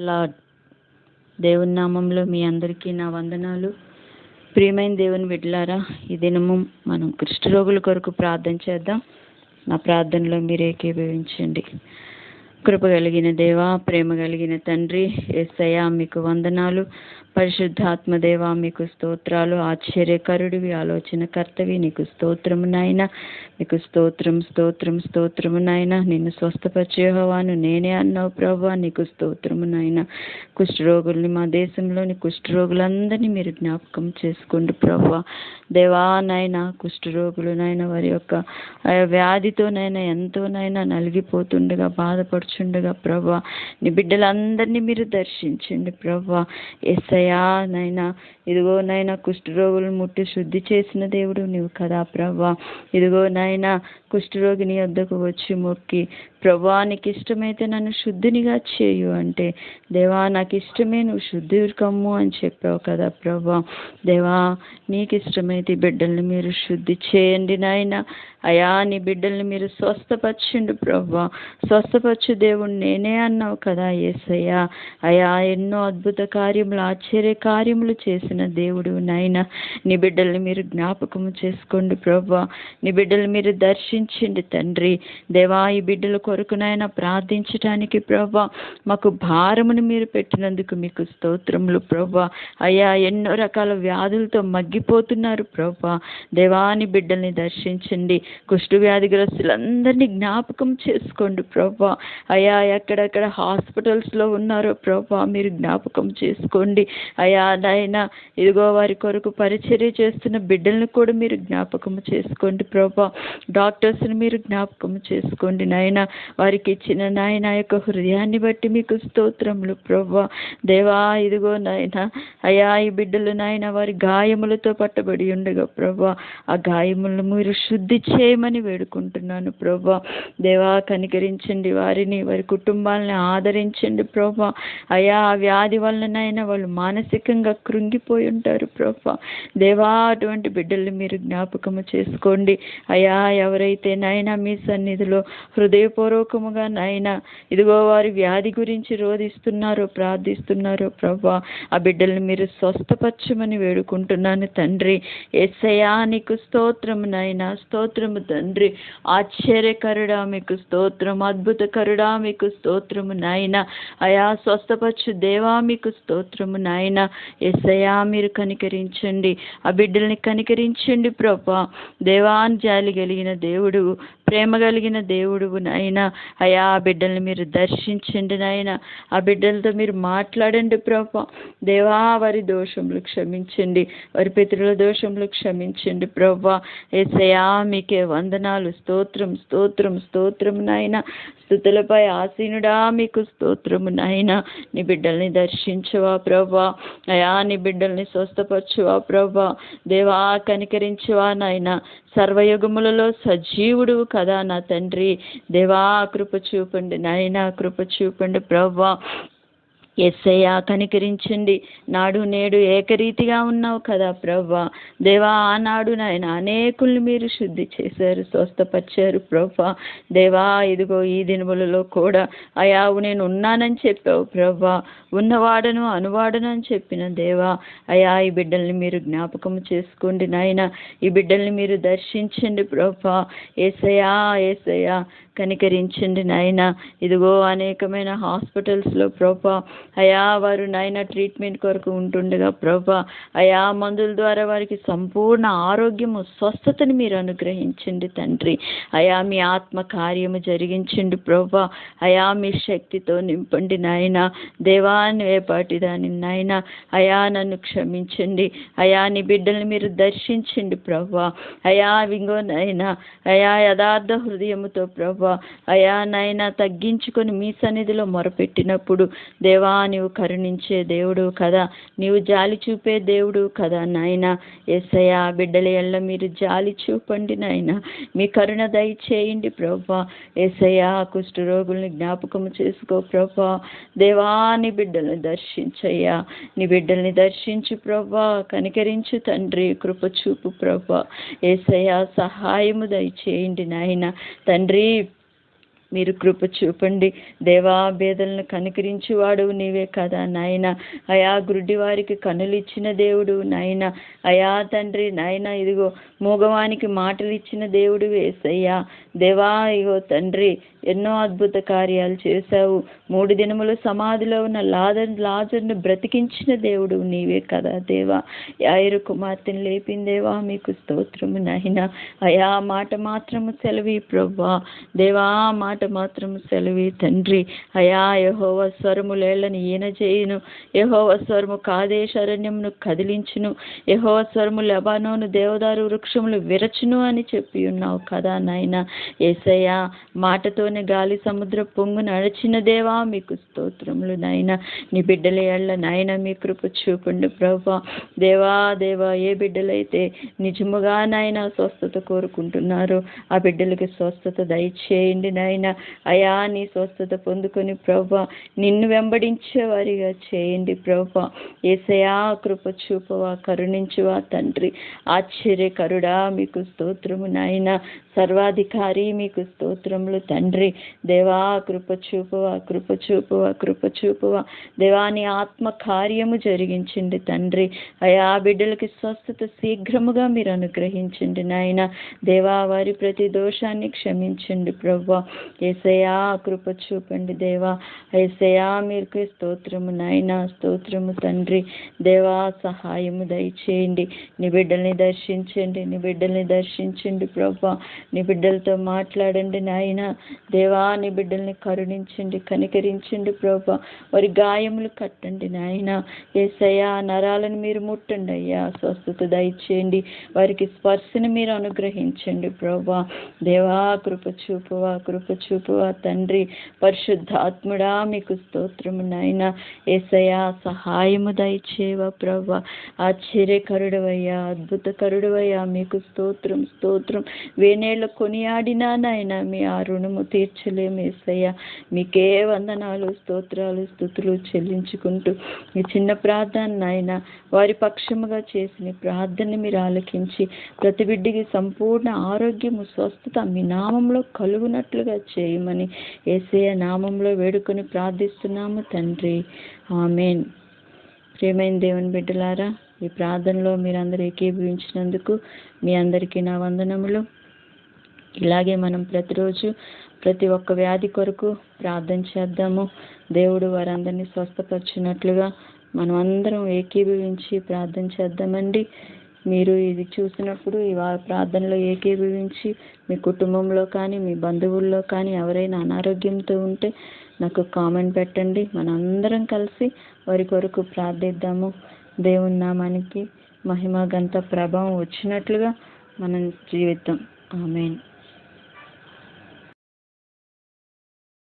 Lord దేవుని నామంలో మీ అందరికీ నా వందనాలు. ప్రియమైన దేవుని బిడ్డలారా ఈ దినము మనం కుష్ఠరోగుల కొరకు ప్రార్థన చేద్దాం. నా ప్రార్థనలో మీరు ఏకీభవించండి. కృప కలిగిన దేవా ప్రేమ కలిగిన తండ్రి ఏసయ్య మీకు వందనాలు. పరిశుద్ధాత్మ దేవా మీకు స్తోత్రాలు. ఆశ్చర్యకరుడివి ఆలోచన కర్తవి నీకు స్తోత్రము నాయన. నీకు స్తోత్రం స్తోత్రం స్తోత్రము నాయన. నిన్ను స్వస్థపరిచేహవాను నేనే అన్నావు ప్రభా నీకు స్తోత్రము నాయన. కుష్ఠరోగుల్ని మా దేశంలోని కుష్ఠరోగులందరినీ మీరు జ్ఞాపకం చేసుకోండి ప్రభా. దేవా నాయన కుష్ఠరోగులు నాయన వారి యొక్క వ్యాధితోనైనా ఎంతోనైనా నలిగిపోతుండగా బాధపడుచుండగా ప్రభా. నీ బిడ్డలందరినీ మీరు దర్శించండి ప్రభా. ఎస్సయా నైనా ఇదిగో నైనా కుష్ఠరోగులను ముట్టి శుద్ధి చేసిన దేవుడు నీవు కదా ప్రభా. ఇదిగో నాయన కుష్ఠరోగిని వద్దకు వచ్చి మొక్కి ప్రభా నీకు ఇష్టమైతే నన్ను శుద్ధినిగా చేయు అంటే దేవా నాకు ఇష్టమే నువ్వు శుద్ధి కమ్ము అని చెప్పావు కదా ప్రభా. దేవా నీకు ఇష్టమైతే ఈ బిడ్డల్ని మీరు శుద్ధి చేయండి నాయన. అయా నీ బిడ్డల్ని మీరు స్వస్థపరచండి ప్రభా. స్వస్థపరచు దేవుడు నేనే అన్నావు కదా ఏసయ్యా. అయా ఎన్నో అద్భుత కార్యములు ఆశ్చర్య కార్యములు చేసిన దేవుడు నాయన. నీ బిడ్డల్ని మీరు జ్ఞాపకము చేసుకోండి ప్రభా. నీ బిడ్డలు మీరు దర్శించండి తండ్రి. దేవా ఈ బిడ్డలకు కొరకునైనా ప్రార్థించడానికి ప్రభా మాకు భారమును మీరు పెట్టినందుకు మీకు స్తోత్రములు ప్రభా అయ్యా ఎన్నో రకాల వ్యాధులతో మగ్గిపోతున్నారు ప్రభా దేవాని బిడ్డల్ని దర్శించండి. కుష్టు వ్యాధిగ్రస్తులందరినీ జ్ఞాపకం చేసుకోండి ప్రభా అయా ఎక్కడెక్కడ హాస్పిటల్స్లో ఉన్నారో ప్రభా మీరు జ్ఞాపకం చేసుకోండి. అయా నాయన ఇదిగో వారి కొరకు పరిచర్య చేస్తున్న బిడ్డల్ని కూడా మీరు జ్ఞాపకం చేసుకోండి ప్రభా డాక్టర్స్ని మీరు జ్ఞాపకం చేసుకోండి నాయన. వారికి ఇచ్చిన నాయన యొక్క హృదయాన్ని బట్టి మీకు స్తోత్రములు ప్రవ్వా. దేవా ఇదిగో నాయన అయా ఈ బిడ్డలు నాయన వారి గాయములతో పట్టబడి ఉండగా ప్రవ్వా. ఆ గాయములను మీరు శుద్ధి చేయమని వేడుకుంటున్నాను ప్రవ్వా. దేవా కనికరించండి వారిని వారి కుటుంబాలని ఆదరించండి ప్రభా అయా ఆ వ్యాధి వలనైనా వాళ్ళు మానసికంగా కృంగిపోయి ఉంటారు ప్రభా దేవా అటువంటి బిడ్డల్ని మీరు జ్ఞాపకము చేసుకోండి. అయా ఎవరైతే నైనా మీ సన్నిధిలో హృదయపూర్వ నాయనా ఇదిగో వారి వ్యాధి గురించి రోధిస్తున్నారు ప్రార్థిస్తున్నారు. ప్రభా ఆ బిడ్డల్ని మీరు స్వస్థపరచమని వేడుకుంటున్నాను తండ్రి. ఎస్సయా నీకు స్తోత్రము నాయన స్తోత్రము తండ్రి. ఆశ్చర్యకరుడా మీకు స్తోత్రం అద్భుతకరుడా మీకు స్తోత్రము నాయన. అయా స్వస్థపరచు దేవా మీకు స్తోత్రము నాయన. ఎస్సయా మీరు కనికరించండి. ఆ బిడ్డల్ని కనికరించండి ప్రభా. దేవాన్ జాలి కలిగిన దేవుడు ప్రేమ కలిగిన దేవుడు నాయన అయా ఆ బిడ్డల్ని మీరు దర్శించండి నాయన. ఆ బిడ్డలతో మీరు మాట్లాడండి ప్రభా. దేవా వారి దోషములు క్షమించండి. వారి పితృల దోషములు క్షమించండి ప్రభా. ఏసయా మీకే వందనాలు. స్తోత్రం స్తోత్రం స్తోత్రం నాయన. స్థుతులపై ఆసీనుడా మీకు స్తోత్రము నాయన. నీ బిడ్డల్ని దర్శించవా ప్రభా. అయా నీ బిడ్డల్ని స్వస్థపరచువా ప్రభా. దేవా కనికరించువా నాయన. సర్వయుగములలో సజీవుడు కదా నా తండ్రి దేవా కృప చూపండి నాయన కృప చూపండి ప్రవ్వా. ఎస్సయ్యా కనికరించండి. నాడు నేడు ఏకరీతిగా ఉన్నావు కదా ప్రభా దేవా ఆనాడు నాయన అనేకుల్ని మీరు శుద్ధి చేశారు స్వస్థపరిచారు ప్రభా దేవా ఇదిగో ఈ దినములలో కూడా అయావు నేను ఉన్నానని చెప్పావు ప్రభా ఉన్నవాడను అనువాడను అని చెప్పిన దేవా. అయా ఈ బిడ్డల్ని మీరు జ్ఞాపకం చేసుకోండి నాయన. ఈ బిడ్డల్ని మీరు దర్శించండి ప్రభా ఏసయా ఏసయా కనికరించండి నాయన. ఇదిగో అనేకమైన హాస్పిటల్స్లో ప్రభా అయా వారు నాయన ట్రీట్మెంట్ కొరకు ఉంటుండగా ప్రభా అయా మందుల ద్వారా వారికి సంపూర్ణ ఆరోగ్యము స్వస్థతని మీరు అనుగ్రహించండి తండ్రి. అయా మీ ఆత్మ కార్యము జరిగించండి ప్రభా. అయా మీ శక్తితో నింపండి నాయన. దేవాన్ని వేపాటి దాని నాయన. అయా నన్ను క్షమించండి. అయా నీ బిడ్డల్ని మీరు దర్శించండి ప్రభా. అయా వింగో నాయన. అయా యథార్థ హృదయముతో ప్రభా. అయా నాయన తగ్గించుకొని మీ సన్నిధిలో మొరపెట్టినప్పుడు దేవా నీవు కరుణించే దేవుడు కదా. నీవు జాలి చూపే దేవుడు కదా నాయన. ఎస్సయ్యా బిడ్డల ఎల్ల మీరు జాలి చూపండి నాయన. మీ కరుణ దయచేయండి ప్రభా. ఎస్సయ్యా కుష్ఠరోగుల్ని జ్ఞాపకం చేసుకో ప్రభా. దేవా నీ బిడ్డల్ని దర్శించయ్యా. నీ బిడ్డల్ని దర్శించు ప్రభా. కనికరించు తండ్రి కృప చూపు ప్రభా. ఏసయ్యా సహాయము దయచేయండి నాయన. తండ్రి మీరు కృప చూపండి. దేవా బేదలను కనికరించువాడు నీవే కదా నాయన. అయా గుడ్డి వారికి కనులు ఇచ్చిన దేవుడు నాయన. అయా తండ్రి నాయన ఇదిగో మూగవానికి మాటలు ఇచ్చిన దేవుడు వేసయ్యా దేవా ఇగో తండ్రి ఎన్నో అద్భుత కార్యాలు చేశావు. మూడు దినములు సమాధిలో ఉన్న లాజర్ లాజర్ను బ్రతికించిన దేవుడు నీవే కదా దేవా. యాయరు కుమార్తెను లేపిందేవా మీకు స్తోత్రము నాయన. అయా మాట మాత్రము సెలవి ప్రభా దేవా మాట మాత్రం సెలవి. తండ్రి అయా యహోవ స్వరము లేళ్ళని ఈయన చేయును. యహోవ స్వరము కాదేశరణ్యమును కదిలించును. యహోవ స్వరము లెబానోను దేవదారు వృక్షములు విరచును అని చెప్పి ఉన్నావు కదా నాయన. ఏసయ్యా మాటతోనే గాలి సముద్ర పొంగు నడిచిన దేవా మీకు స్తోత్రములు నాయన. నీ బిడ్డల ఏళ్ళ నాయన మీ కృప చూపండి ప్రభా దేవా దేవా ఏ బిడ్డలైతే నిజముగా నాయన స్వస్థత కోరుకుంటున్నారో ఆ బిడ్డలకి స్వస్థత దయచేయండి నాయన. అయా నీ స్వస్థత పొందుకొని ప్రభా నిన్ను వెంబడించేవారిగా చేయండి ప్రభా. ఏసయా కృప చూపవా కరుణించువా తండ్రి. ఆశ్చర్యకరుడా మీకు స్తోత్రము నాయన. సర్వాధికారి మీకు స్తోత్రములు తండ్రి. దేవా కృప చూపవా కృప చూపవా కృప చూపవా. దేవాని ఆత్మ కార్యము జరిగించండి తండ్రి. అయా బిడ్డలకి స్వస్థత శీఘ్రముగా మీరు అనుగ్రహించండి నాయన. దేవా వారి ప్రతి దోషాన్ని క్షమించండి ప్రభు. ఏసయా కృప చూపండి దేవా. ఏసయా మీకు స్తోత్రము నాయన స్తోత్రము తండ్రి. దేవా సహాయము దయచేయండి. నీ బిడ్డల్ని దర్శించండి నీ బిడ్డల్ని దర్శించండి ప్రభా. నీ బిడ్డలతో మాట్లాడండి నాయన. దేవా నీ బిడ్డల్ని కరుణించండి కనికరించండి ప్రభా. వారి గాయములు కట్టండి నాయన. ఏసయ్యా నరాలను మీరు ముట్టండి అయ్యా. స్వస్థత దయచేయండి. వారికి స్పర్శను మీరు అనుగ్రహించండి ప్రభా. దేవా కృప చూపువా కృప చూపువా తండ్రి పరిశుద్ధాత్ముడా మీకు స్తోత్రము నాయన. ఏసయా సహాయము దయచేవా ప్రభా ఆశ్చర్యకరుడవయ్యా అద్భుతకరుడవయ్యా మీకు స్తోత్రం స్తోత్రం. వేనేళ్ళ కొనియాడినా నాయన మీ ఆ రుణము తీర్చలేము ఏసయ్య. మీకే వందనాలు స్తోత్రాలు స్థుతులు చెల్లించుకుంటూ మీ చిన్న ప్రార్థన నాయన. వారి పక్షముగా చేసిన ప్రార్థనని మీరు ఆలకించి ప్రతి బిడ్డకి సంపూర్ణ ఆరోగ్యము స్వస్థత మీ నామంలో కలుగునట్లుగా చేయమని ఏసయ నామంలో వేడుకొని ప్రార్థిస్తున్నాము తండ్రి. ఆమెన్. ప్రేమైన దేవుని బిడ్డలారా ఈ ప్రార్థనలో మీరందరూ ఏకీభవించినందుకు మీ అందరికీ నా వందనములు. ఇలాగే మనం ప్రతిరోజు ప్రతి ఒక్క వ్యాధి కొరకు ప్రార్థన చేద్దాము. దేవుడు వారందరినీ స్వస్థపరిచినట్లుగా మనం అందరం ఏకీభవించి ప్రార్థన చేద్దామండి. మీరు ఇది చూసినప్పుడు ఈ ప్రార్థనలో ఏకీభవించి మీ కుటుంబంలో కానీ మీ బంధువుల్లో కానీ ఎవరైనా అనారోగ్యంతో ఉంటే నాకు కామెంట్ పెట్టండి. మనందరం కలిసి వారి కొరకు ప్రార్థిద్దాము. దేవుని నామానికి మహిమ గంత ప్రభావం వచ్చినట్లుగా మనం జీవితం ఆమెన్.